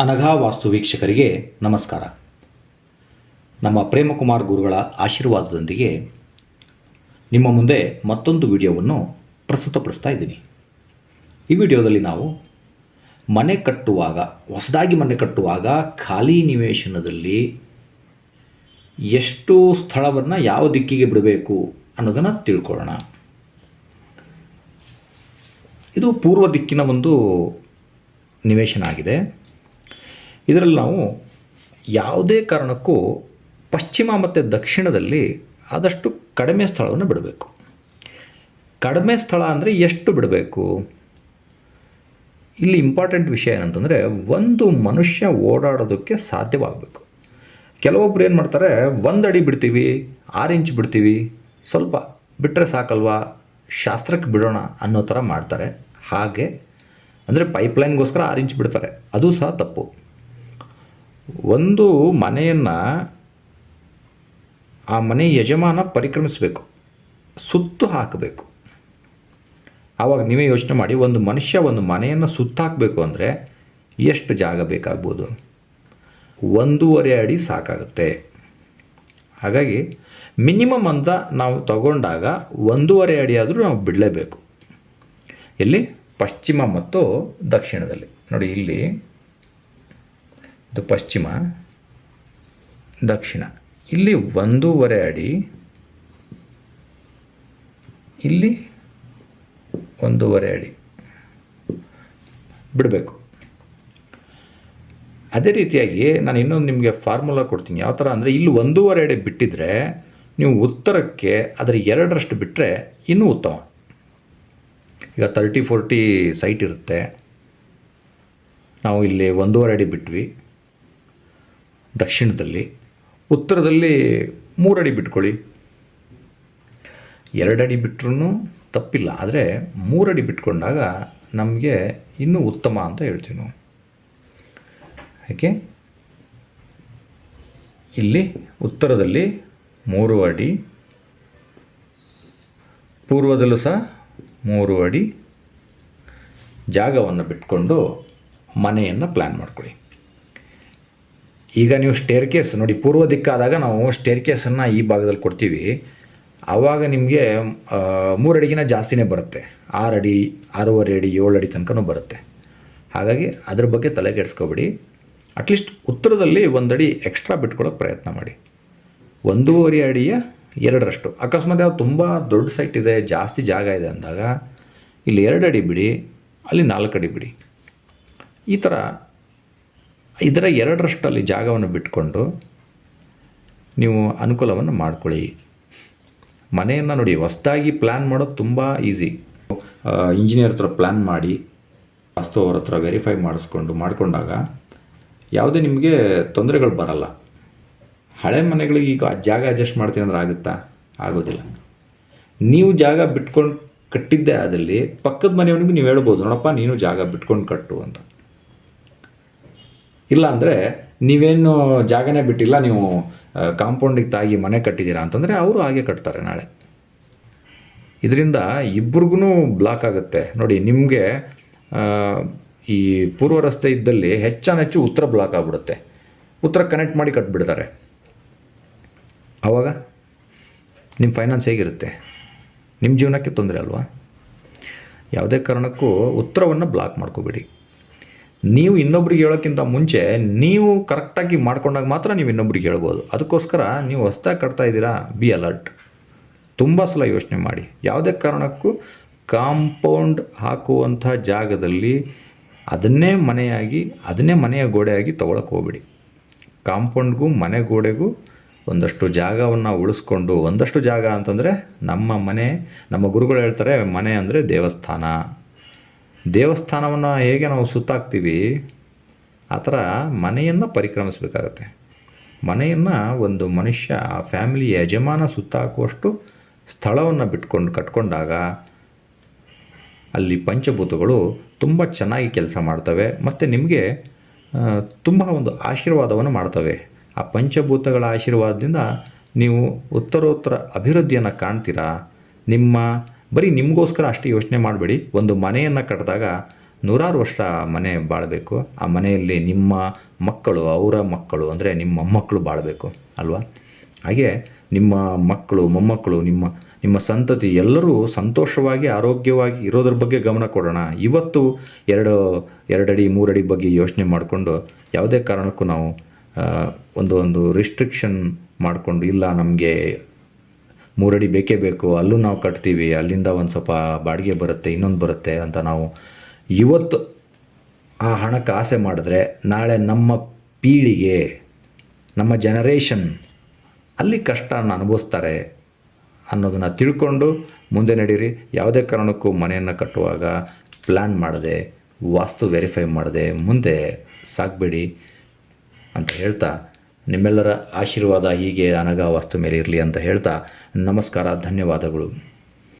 ಅನಘಾ ವಾಸ್ತು ವೀಕ್ಷಕರಿಗೆ ನಮಸ್ಕಾರ. ನಮ್ಮ ಪ್ರೇಮಕುಮಾರ್ ಗುರುಗಳ ಆಶೀರ್ವಾದದೊಂದಿಗೆ ನಿಮ್ಮ ಮುಂದೆ ಮತ್ತೊಂದು ವಿಡಿಯೋವನ್ನು ಪ್ರಸ್ತುತಪಡಿಸ್ತಾ ಇದ್ದೀನಿ. ಈ ವಿಡಿಯೋದಲ್ಲಿ ನಾವು ಮನೆ ಕಟ್ಟುವಾಗ, ಹೊಸದಾಗಿ ಮನೆ ಕಟ್ಟುವಾಗ ಖಾಲಿ ನಿವೇಶನದಲ್ಲಿ ಎಷ್ಟು ಸ್ಥಳವನ್ನು ಯಾವ ದಿಕ್ಕಿಗೆ ಬಿಡಬೇಕು ಅನ್ನೋದನ್ನು ತಿಳ್ಕೊಳ್ಳೋಣ. ಇದು ಪೂರ್ವ ದಿಕ್ಕಿನ ಒಂದು ನಿವೇಶನ ಆಗಿದೆ. ಇದರಲ್ಲಿ ನಾವು ಯಾವುದೇ ಕಾರಣಕ್ಕೂ ಪಶ್ಚಿಮ ಮತ್ತು ದಕ್ಷಿಣದಲ್ಲಿ ಆದಷ್ಟು ಕಡಿಮೆ ಸ್ಥಳವನ್ನು ಬಿಡಬೇಕು. ಕಡಿಮೆ ಸ್ಥಳ ಅಂದರೆ ಎಷ್ಟು ಬಿಡಬೇಕು? ಇಲ್ಲಿ ಇಂಪಾರ್ಟೆಂಟ್ ವಿಷಯ ಏನಂತಂದರೆ ಒಂದು ಮನುಷ್ಯ ಓಡಾಡೋದಕ್ಕೆ ಸಾಧ್ಯವಾಗಬೇಕು. ಕೆಲವೊಬ್ರು ಏನು ಮಾಡ್ತಾರೆ, ಒಂದು ಅಡಿ ಬಿಡ್ತೀವಿ, ಆರು ಇಂಚ್ ಬಿಡ್ತೀವಿ, ಸ್ವಲ್ಪ ಬಿಟ್ಟರೆ ಸಾಕಲ್ವಾ, ಶಾಸ್ತ್ರಕ್ಕೆ ಬಿಡೋಣ ಅನ್ನೋ ಥರ ಮಾಡ್ತಾರೆ. ಹಾಗೆ ಅಂದರೆ ಪೈಪ್ಲೈನ್ಗೋಸ್ಕರ ಆರು ಇಂಚ್ ಬಿಡ್ತಾರೆ. ಅದು ಸಹ ತಪ್ಪು. ಒಂದು ಮನೆಯನ್ನು ಆ ಮನೆ ಯಜಮಾನ ಪರಿಕ್ರಮಿಸಬೇಕು, ಸುತ್ತು ಹಾಕಬೇಕು. ಆವಾಗ ನೀವೇ ಯೋಚನೆ ಮಾಡಿ, ಒಂದು ಮನುಷ್ಯ ಒಂದು ಮನೆಯನ್ನು ಸುತ್ತಾಕಬೇಕು ಅಂದರೆ ಎಷ್ಟು ಜಾಗ ಬೇಕಾಗ್ಬೋದು? ಒಂದೂವರೆ ಅಡಿ ಸಾಕಾಗುತ್ತೆ. ಹಾಗಾಗಿ ಮಿನಿಮಮ್ ಅಂತ ನಾವು ತಗೊಂಡಾಗ ಒಂದೂವರೆ ಅಡಿ ಆದರೂ ನಾವು ಬಿಡಲೇಬೇಕು. ಇಲ್ಲಿ ಪಶ್ಚಿಮ ಮತ್ತು ದಕ್ಷಿಣದಲ್ಲಿ. ನೋಡಿ ಇಲ್ಲಿ ಇದು ಪಶ್ಚಿಮ, ದಕ್ಷಿಣ. ಇಲ್ಲಿ ಒಂದೂವರೆ ಅಡಿ, ಇಲ್ಲಿ ಒಂದೂವರೆ ಅಡಿ. ಬಿಡಬೇಕು. ಅದೇ ರೀತಿಯಾಗಿ ನಾನು ಇನ್ನೊಂದು ನಿಮಗೆ ಫಾರ್ಮುಲಾ ಕೊಡ್ತೀನಿ. ಯಾವ ಥರ ಅಂದರೆ ಇಲ್ಲಿ ಒಂದೂವರೆ ಅಡಿ ಬಿಟ್ಟಿದ್ರೆ ನೀವು ಉತ್ತರಕ್ಕೆ ಅದರ ಎರಡರಷ್ಟು ಬಿಟ್ಟರೆ ಇನ್ನೂ ಉತ್ತಮ. ಈಗ ತರ್ಟಿ ಫೋರ್ಟಿ ಸೈಟ್ ಇರುತ್ತೆ. ನಾವು ಇಲ್ಲಿ ಒಂದೂವರೆ ಅಡಿ ಬಿಟ್ವಿ. ದಕ್ಷಿಣದಲ್ಲಿ, ಉತ್ತರದಲ್ಲಿ ಮೂರಡಿ ಬಿಟ್ಕೊಳ್ಳಿ. ಎರಡಡಿ ಬಿಟ್ಟರೂ ತಪ್ಪಿಲ್ಲ, ಆದರೆ ಮೂರಡಿ ಬಿಟ್ಕೊಂಡಾಗ ನಮಗೆ ಇನ್ನೂ ಉತ್ತಮ ಅಂತ ಹೇಳ್ತೀವಿ ನಾವು. ಯಾಕೆ? ಇಲ್ಲಿ ಉತ್ತರದಲ್ಲಿ ಮೂರು ಅಡಿ, ಪೂರ್ವದಲ್ಲೂ ಸಹ ಮೂರು ಅಡಿ ಜಾಗವನ್ನು ಬಿಟ್ಕೊಂಡು ಮನೆಯನ್ನು ಪ್ಲ್ಯಾನ್ ಮಾಡ್ಕೊಳ್ಳಿ. ಈಗ ನೀವು ಸ್ಟೇರ್ ಕೇಸ್ ನೋಡಿ, ಪೂರ್ವ ದಿಕ್ಕಾದಾಗ ನಾವು ಸ್ಟೇರ್ ಕೇಸನ್ನು ಈ ಭಾಗದಲ್ಲಿ ಕೊಡ್ತೀವಿ. ಆವಾಗ ನಿಮಗೆ ಮೂರು ಅಡಿಗಿನ ಜಾಸ್ತಿನೇ ಬರುತ್ತೆ. ಆರು ಅಡಿ ಆರೂವರೆ ಅಡಿ, ಏಳು ಅಡಿ ತನಕನೂ ಬರುತ್ತೆ. ಹಾಗಾಗಿ ಅದ್ರ ಬಗ್ಗೆ ತಲೆ ಕೆಡಿಸ್ಕೊಬೇಡಿ ಅಟ್ಲೀಸ್ಟ್ ಉತ್ತರದಲ್ಲಿ ಒಂದಡಿ ಎಕ್ಸ್ಟ್ರಾ ಬಿಟ್ಕೊಳ್ಳೋಕೆ ಪ್ರಯತ್ನ ಮಾಡಿ. ಒಂದೂವರೆ ಅಡಿಯ ಎರಡರಷ್ಟು. ಅಕಸ್ಮಾತ್ ಯಾವ ತುಂಬ ದೊಡ್ಡ ಸೈಟ್ ಇದೆ, ಜಾಸ್ತಿ ಜಾಗ ಇದೆ ಅಂದಾಗ, ಇಲ್ಲಿ ಎರಡು ಅಡಿ ಬಿಡಿ, ಅಲ್ಲಿ ನಾಲ್ಕು ಅಡಿ ಬಿಡಿ. ಈ ಥರ ಇದರ ಎರಡರಷ್ಟಲ್ಲಿ ಜಾಗವನ್ನು ಬಿಟ್ಕೊಂಡು ನೀವು ಅನುಕೂಲವನ್ನು ಮಾಡ್ಕೊಳ್ಳಿ. ಮನೆಯನ್ನು ನೋಡಿ, ಹೊಸ್ದಾಗಿ ಪ್ಲ್ಯಾನ್ ಮಾಡೋದು ತುಂಬ ಈಸಿ ಇಂಜಿನಿಯರ್ ಹತ್ರ ಪ್ಲ್ಯಾನ್ ಮಾಡಿ, ವಾಸ್ತು ಅವ್ರ ಹತ್ರ ವೆರಿಫೈ ಮಾಡಿಸ್ಕೊಂಡು, ಮಾಡಿಕೊಂಡಾಗ ಯಾವುದೇ ನಿಮಗೆ ತೊಂದರೆಗಳು ಬರಲ್ಲ. ಹಳೆ ಮನೆಗಳಿಗೆ ಈಗ ಜಾಗ ಅಡ್ಜಸ್ಟ್ ಮಾಡ್ತೀನಿ ಅಂದ್ರೆ ಆಗುತ್ತಾ? ಆಗೋದಿಲ್ಲ. ನೀವು ಜಾಗ ಬಿಟ್ಕೊಂಡು ಕಟ್ಟಿದ್ದೇ ಆದಲ್ಲಿ ಪಕ್ಕದ ಮನೆಯವನಿಗೂ ನೀವು ಹೇಳ್ಬೋದು, ನೋಡಪ್ಪ ನೀನು ಜಾಗ ಬಿಟ್ಕೊಂಡು ಕಟ್ಟು ಅಂತ. ಇಲ್ಲ ಅಂದರೆ ನೀವೇನು ಜಾಗನೇ ಬಿಟ್ಟಿಲ್ಲ, ನೀವು ಕಾಂಪೌಂಡಿಗೆ ತಾಗಿ ಮನೆ ಕಟ್ಟಿದ್ದೀರಾ ಅಂತಂದರೆ ಅವರು ಹಾಗೆ ಕಟ್ತಾರೆ ನಾಳೆ. ಇದರಿಂದ ಇಬ್ರಿಗೂ ಬ್ಲಾಕ್ ಆಗುತ್ತೆ. ನೋಡಿ, ನಿಮಗೆ ಈ ಪೂರ್ವ ರಸ್ತೆ ಇದ್ದಲ್ಲಿ ಹೆಚ್ಚಾನೆಚ್ಚು ಉತ್ತರ ಬ್ಲಾಕ್ ಆಗಿಬಿಡುತ್ತೆ. ಉತ್ತರ ಕನೆಕ್ಟ್ ಮಾಡಿ ಕಟ್ಬಿಡ್ತಾರೆ. ಆವಾಗ ನಿಮ್ಮ ಫೈನಾನ್ಸ್ ಹೇಗಿರುತ್ತೆ? ನಿಮ್ಮ ಜೀವನಕ್ಕೆ ತೊಂದರೆ ಅಲ್ವಾ? ಯಾವುದೇ ಕಾರಣಕ್ಕೂ ಉತ್ತರವನ್ನು ಬ್ಲಾಕ್ ಮಾಡ್ಕೋಬೇಡಿ. ನೀವು ಇನ್ನೊಬ್ರಿಗೆ ಹೇಳೋಕ್ಕಿಂತ ಮುಂಚೆ ನೀವು ಕರೆಕ್ಟಾಗಿ ಮಾಡ್ಕೊಂಡಾಗ ಮಾತ್ರ ನೀವು ಇನ್ನೊಬ್ರಿಗೆ ಹೇಳ್ಬೋದು. ಅದಕ್ಕೋಸ್ಕರ ನೀವು ಹೊಸ್ದಾಗಿ ಕಟ್ತಾ ಇದ್ದೀರಾ ಬಿ ಅಲರ್ಟ್ ತುಂಬ ಸಲ ಯೋಚನೆ ಮಾಡಿ. ಯಾವುದೇ ಕಾರಣಕ್ಕೂ ಕಾಂಪೌಂಡ್ ಹಾಕುವಂಥ ಜಾಗದಲ್ಲಿ ಅದನ್ನೇ ಮನೆಯಾಗಿ, ಅದನ್ನೇ ಮನೆಯ ಗೋಡೆಯಾಗಿ ತೊಗೊಳಕ್ಕೆ ಹೋಗ್ಬಿಡಿ. ಕಾಂಪೌಂಡ್ಗೂ ಮನೆ ಗೋಡೆಗೂ ಒಂದಷ್ಟು ಜಾಗವನ್ನು ಉಳಿಸ್ಕೊಂಡು, ಒಂದಷ್ಟು ಜಾಗ ಅಂತಂದರೆ ನಮ್ಮ ಮನೆ, ನಮ್ಮ ಗುರುಗಳು ಹೇಳ್ತಾರೆ ಮನೆ ಅಂದರೆ ದೇವಸ್ಥಾನ. ದೇವಸ್ಥಾನವನ್ನು ಹೇಗೆ ನಾವು ಸುತ್ತಾಕ್ತೀವಿ, ಆ ಥರ ಮನೆಯನ್ನು ಪರಿಕ್ರಮಿಸಬೇಕಾಗತ್ತೆ. ಮನೆಯನ್ನು ಒಂದು ಮನುಷ್ಯ, ಫ್ಯಾಮಿಲಿ ಯಜಮಾನ ಸುತ್ತಾಕುವಷ್ಟು ಸ್ಥಳವನ್ನು ಬಿಟ್ಕೊಂಡು ಕಟ್ಕೊಂಡಾಗ ಅಲ್ಲಿ ಪಂಚಭೂತಗಳು ತುಂಬ ಚೆನ್ನಾಗಿ ಕೆಲಸ ಮಾಡ್ತವೆ ಮತ್ತು ನಿಮಗೆ ತುಂಬ ಒಂದು ಆಶೀರ್ವಾದವನ್ನು ಮಾಡ್ತವೆ. ಆ ಪಂಚಭೂತಗಳ ಆಶೀರ್ವಾದದಿಂದ ನೀವು ಉತ್ತರೋತ್ತರ ಅಭಿವೃದ್ಧಿಯನ್ನು ಕಾಣ್ತೀರಾ? ನಿಮ್ಮ ಬರೀ ನಿಮಗೋಸ್ಕರ ಅಷ್ಟು ಯೋಚನೆ ಮಾಡಬೇಡಿ. ಒಂದು ಮನೆಯನ್ನು ಕಟ್ಟಿದಾಗ ನೂರಾರು ವರ್ಷ ಮನೆ ಬಾಳಬೇಕು. ಆ ಮನೆಯಲ್ಲಿ ನಿಮ್ಮ ಮಕ್ಕಳು, ಅವರ ಮಕ್ಕಳು ಅಂದರೆ ನಿಮ್ಮ ಮೊಮ್ಮಕ್ಕಳು ಬಾಳಬೇಕು, ಅಲ್ವಾ? ಹಾಗೆ ನಿಮ್ಮ ಮಕ್ಕಳು, ಮೊಮ್ಮಕ್ಕಳು, ನಿಮ್ಮ ನಿಮ್ಮ ಸಂತತಿ ಎಲ್ಲರೂ ಸಂತೋಷವಾಗಿ, ಆರೋಗ್ಯವಾಗಿ ಇರೋದ್ರ ಬಗ್ಗೆ ಗಮನ ಕೊಡೋಣ. ಇವತ್ತು ಎರಡು, ಎರಡಡಿ, ಮೂರಡಿ ಬಗ್ಗೆ ಯೋಚನೆ ಮಾಡಿಕೊಂಡು ಯಾವುದೇ ಕಾರಣಕ್ಕೂ ನಾವು ಒಂದು ಒಂದು ರಿಸ್ಟ್ರಿಕ್ಷನ್ ಮಾಡಿಕೊಂಡು ಇಲ್ಲ ನಮಗೆ ಮೂರಡಿ ಬೇಕೇ ಬೇಕು. ಅಲ್ಲೂ ನಾವು ಕಟ್ತೀವಿ. ಅಲ್ಲಿಂದ ಒಂದು ಸ್ವಲ್ಪ ಬಾಡಿಗೆ ಬರುತ್ತೆ, ಇನ್ನೊಂದು ಬರುತ್ತೆ ಅಂತ ನಾವು ಇವತ್ತು ಆ ಹಣಕ್ಕೆ ಆಸೆ ಮಾಡಿದ್ರೆ ನಾಳೆ ನಮ್ಮ ಪೀಳಿಗೆ, ನಮ್ಮ ಜನರೇಷನ್ ಅಲ್ಲಿ ಕಷ್ಟನ ಅನುಭವಿಸ್ತಾರೆ ಅನ್ನೋದನ್ನು ತಿಳ್ಕೊಂಡು ಮುಂದೆ ನಡೀರಿ. ಯಾವುದೇ ಕಾರಣಕ್ಕೂ ಮನೆಯನ್ನು ಕಟ್ಟುವಾಗ ಪ್ಲ್ಯಾನ್ ಮಾಡದೆ, ವಾಸ್ತು ವೆರಿಫೈ ಮಾಡದೆ ಮುಂದೆ ಸಾಗಬೇಡಿ ಅಂತ ಹೇಳ್ತಾ ನಿಮ್ಮೆಲ್ಲರ ಆಶೀರ್ವಾದ ಹೀಗೆ ಅನಗ ವಸ್ತು ಮೇಲೆ ಇರಲಿ ಅಂತ ಹೇಳ್ತಾ ನಮಸ್ಕಾರ ಧನ್ಯವಾದಗಳು.